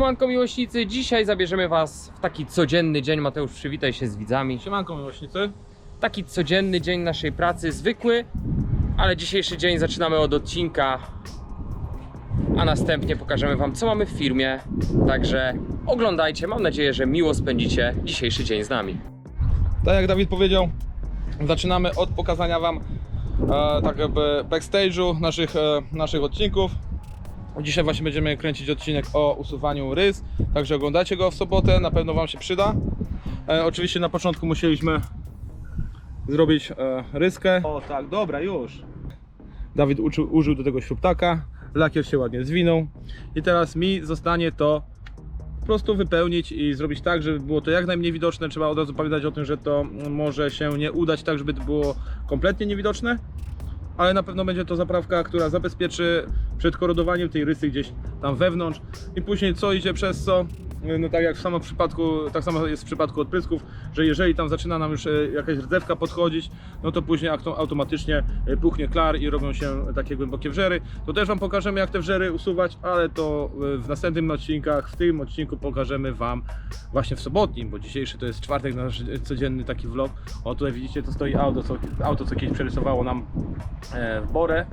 Siemanko miłośnicy, dzisiaj zabierzemy Was w taki codzienny dzień. Mateusz, przywitaj się z widzami. Siemanko miłośnicy. Taki codzienny dzień naszej pracy, zwykły, ale dzisiejszy dzień zaczynamy od odcinka, a następnie pokażemy Wam, co mamy w firmie. Także oglądajcie, mam nadzieję, że miło spędzicie dzisiejszy dzień z nami. Tak jak Dawid powiedział, zaczynamy od pokazania Wam e, tak jakby backstage'u naszych, e, naszych odcinków. Dzisiaj właśnie będziemy kręcić odcinek o usuwaniu rys, także oglądajcie go w sobotę, na pewno Wam się przyda. E, oczywiście na początku musieliśmy zrobić e, ryskę. O tak, dobra, już. Dawid uczył, użył do tego śrubtaka, lakier się ładnie zwinął i teraz mi zostanie to po prostu wypełnić i zrobić tak, żeby było to jak najmniej widoczne. Trzeba od razu pamiętać o tym, że to może się nie udać tak, żeby to było kompletnie niewidoczne, ale na pewno będzie to zaprawka, która zabezpieczy przed korodowaniem tej rysy gdzieś tam wewnątrz i później co idzie przez co, no tak jak w samym przypadku, tak samo jest w przypadku odprysków, że jeżeli tam zaczyna nam już e, jakaś rdzewka podchodzić, no to później auto- automatycznie e, puchnie klar i robią się takie głębokie wrzery. To też Wam pokażemy jak te wrzery usuwać, ale to e, w następnym odcinkach, w tym odcinku pokażemy Wam właśnie w sobotnim, bo dzisiejszy to jest czwartek, nasz codzienny taki vlog. O tutaj widzicie, to stoi auto, co, auto, co kiedyś przerysowało nam w Borę.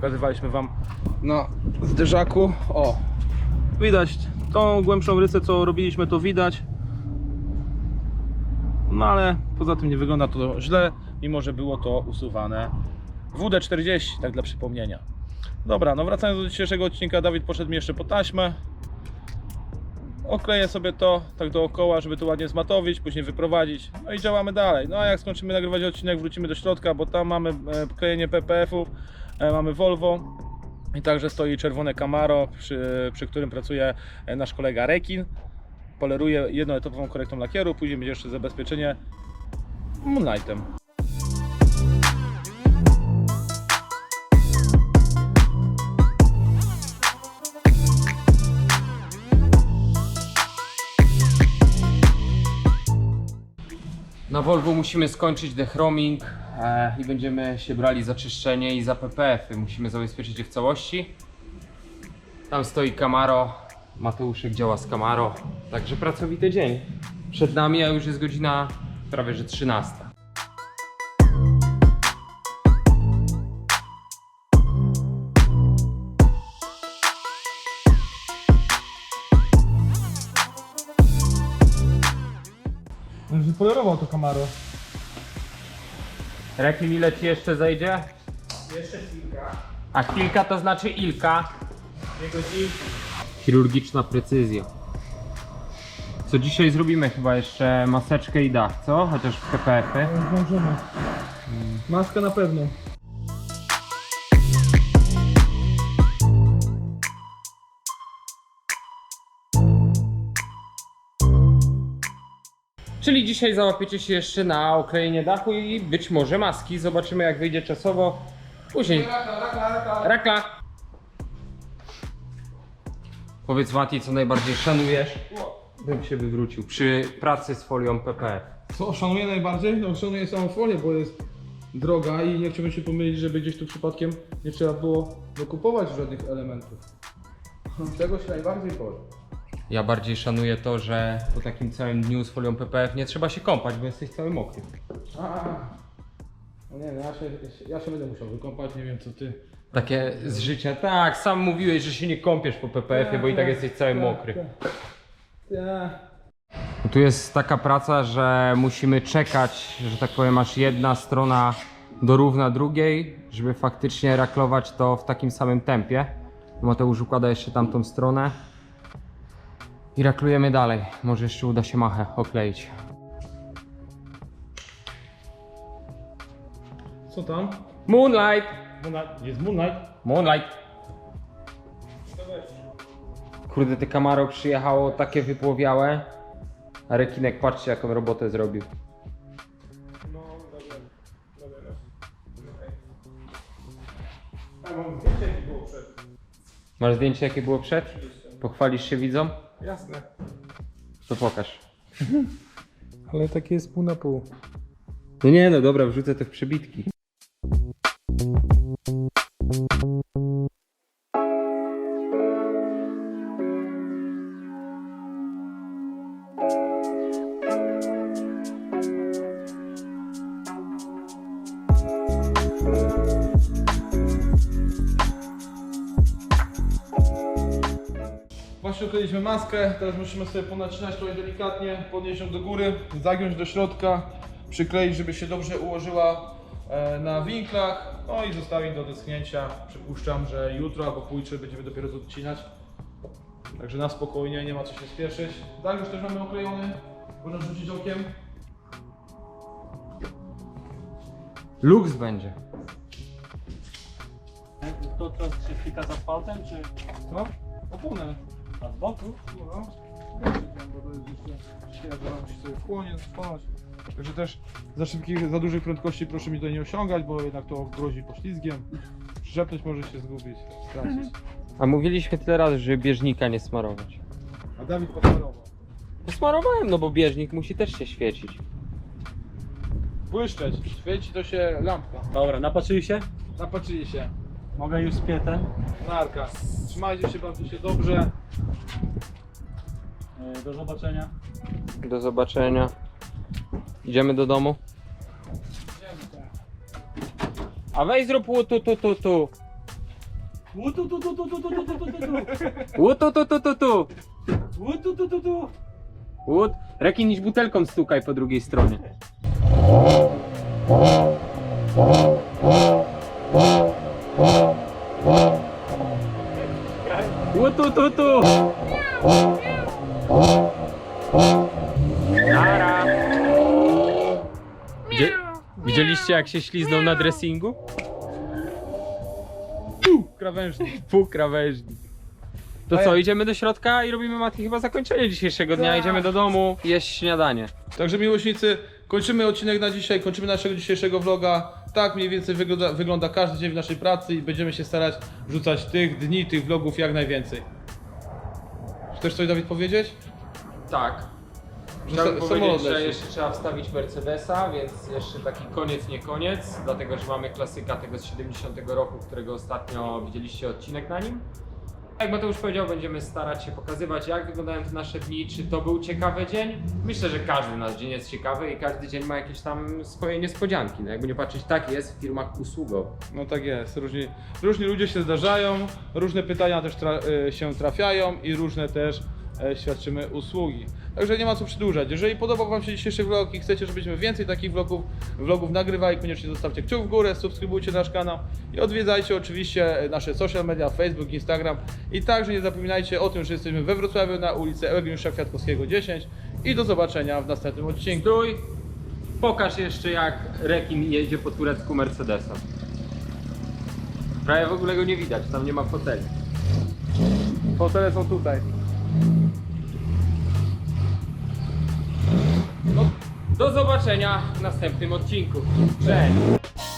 Pokazywaliśmy Wam na zderzaku. O, widać tą głębszą rysę, co robiliśmy, to widać. No ale poza tym nie wygląda to źle, mimo że było to usuwane WD-40, tak dla przypomnienia. Dobra, no wracając do dzisiejszego odcinka, Dawid poszedł mi jeszcze po taśmę. Okleję sobie to tak dookoła, żeby to ładnie zmatowić, później wyprowadzić. No i działamy dalej. No a jak skończymy nagrywać odcinek, wrócimy do środka, bo tam mamy e, klejenie PPF-ów, e, mamy Volvo i także stoi czerwone Camaro, przy, przy którym pracuje e, nasz kolega Rekin. Poleruje jednoetapową korektą lakieru, później będzie jeszcze zabezpieczenie Moonlightem. Na Volvo musimy skończyć dechroming e, i będziemy się brali za czyszczenie i za PPF-y. Musimy zabezpieczyć je w całości. Tam stoi Camaro, Mateuszek działa z Camaro, także pracowity dzień. Przed nami, a już jest godzina prawie że 13. Polerował to Camaro. Rekin ile ci jeszcze zejdzie? Jeszcze kilka. A kilka to znaczy ilka? Chirurgiczna precyzja. Co dzisiaj zrobimy? Chyba jeszcze maseczkę i dach, co? Chociaż w PPF-y. Zdążymy. Maska na pewno. Czyli dzisiaj załapiecie się jeszcze na oklejenie dachu i być może maski. Zobaczymy jak wyjdzie czasowo. Później. Rakla! Powiedz Mati, co najbardziej szanujesz? Bym się wywrócił przy pracy z folią PPF. Co szanuję najbardziej? No szanuję samą folię, bo jest droga i nie chciałbym się pomylić, żeby gdzieś tu przypadkiem nie trzeba było dokupować żadnych elementów. Tego się najbardziej boję. Ja bardziej szanuję to, że po takim całym dniu z folią PPF nie trzeba się kąpać, bo jesteś cały mokry. A, no nie no, ja się, ja się będę musiał wykąpać, nie wiem co ty. Takie z życia. Tak, sam mówiłeś, że się nie kąpiesz po PPF-ie, bo i tak jesteś cały mokry. Ja. Tu jest taka praca, że musimy czekać, że tak powiem, aż jedna strona dorówna drugiej, żeby faktycznie raklować to w takim samym tempie. Mateusz układa jeszcze tamtą stronę. I raklujemy dalej. Może jeszcze uda się machę okleić. Co tam? Moonlight! Moonlight. Jest Moonlight. Moonlight! Kurde, te Camaro przyjechało takie wypłowiałe. A rekinek, patrzcie jaką robotę zrobił. No, dobra, dobra. A mam zdjęcie jakie było przed. Masz zdjęcie jakie było przed? Pochwalisz się widzom? Jasne. To pokaż. Ale takie jest pół na pół. No nie no dobra, wrzucę te w przebitki. Przykleiliśmy maskę, teraz musimy sobie ponacinać trochę delikatnie, podnieść ją do góry, zagiąć do środka, przykleić, żeby się dobrze ułożyła e, na winklach, no i zostawić do deschnięcia. Przypuszczam, że jutro albo pojutrze będziemy dopiero to odcinać. Także na spokojnie, nie ma co się spieszyć. Tak, już też mamy oklejony, można rzucić okiem. Luks będzie. To teraz się klika z asfaltem, czy Co? Opunę. A z boku? No, bo to jest jeszcze świeżo, musi sobie spać. Także też za szybkich, za dużych prędkości proszę mi tutaj nie osiągać, bo jednak to grozi poślizgiem. Przyczepność może się zgubić, stracić. A mówiliśmy tyle razy, żeby bieżnika nie smarować. A Dawid posmarował. Posmarowałem, no bo bieżnik musi też się świecić. Błyszczeć, świeci to się lampka. Dobra, napatrzyli się? Napatrzyli się. Mogę już spięte. Narka. Trzymajcie się, bawcie się dobrze. Yy, Do zobaczenia. Do zobaczenia. Idziemy do domu. A weź zrób łutu tu tu tu. U, tu, tu, tu, tu, tu, tu, tu, tu, tu, tu. Łutu tu tu tu tu. U, tu, tu, tu, tu. Łód. Rekin idź butelką stukaj po drugiej stronie. Łutu tu tu. Nara. Widzie- Widzieliście jak się śliznął na dressingu? Krawężnik. Pół krawężnik. To co, idziemy do środka i robimy Mati chyba zakończenie dzisiejszego dnia. Tak. Idziemy do domu, jeść śniadanie. Także miłośnicy, kończymy odcinek na dzisiaj, kończymy naszego dzisiejszego vloga. Tak mniej więcej wygląda, wygląda każdy dzień w naszej pracy i będziemy się starać wrzucać tych dni, tych vlogów jak najwięcej. Chcesz coś Dawid powiedzieć? Tak. Że Chciałbym sa- powiedzieć, że leci. jeszcze trzeba wstawić Mercedesa, więc jeszcze taki koniec, nie koniec, dlatego że mamy klasyka tego z 70 roku, którego ostatnio widzieliście odcinek na nim. Jak Mateusz powiedział, będziemy starać się pokazywać, jak wyglądają te nasze dni, czy to był ciekawy dzień. Myślę, że każdy nasz dzień jest ciekawy i każdy dzień ma jakieś tam swoje niespodzianki. No jakby nie patrzeć, tak jest w firmach usługowych. No tak jest, różni, różni ludzie się zdarzają, różne pytania też tra y, się trafiają i różne też świadczymy usługi. Także nie ma co przedłużać. Jeżeli podobał Wam się dzisiejszy vlog i chcecie, żebyśmy więcej takich vlogów, vlogów nagrywali, koniecznie zostawcie kciuk w górę, subskrybujcie nasz kanał i odwiedzajcie oczywiście nasze social media, Facebook, Instagram i także nie zapominajcie o tym, że jesteśmy we Wrocławiu na ulicy Eugeniusza Kwiatkowskiego 10 i do zobaczenia w następnym odcinku. Stój! Pokaż jeszcze jak rekin jedzie po turecku Mercedesa. Prawie w ogóle go nie widać, tam nie ma foteli. Fotele są tutaj. Do zobaczenia w następnym odcinku. Cześć!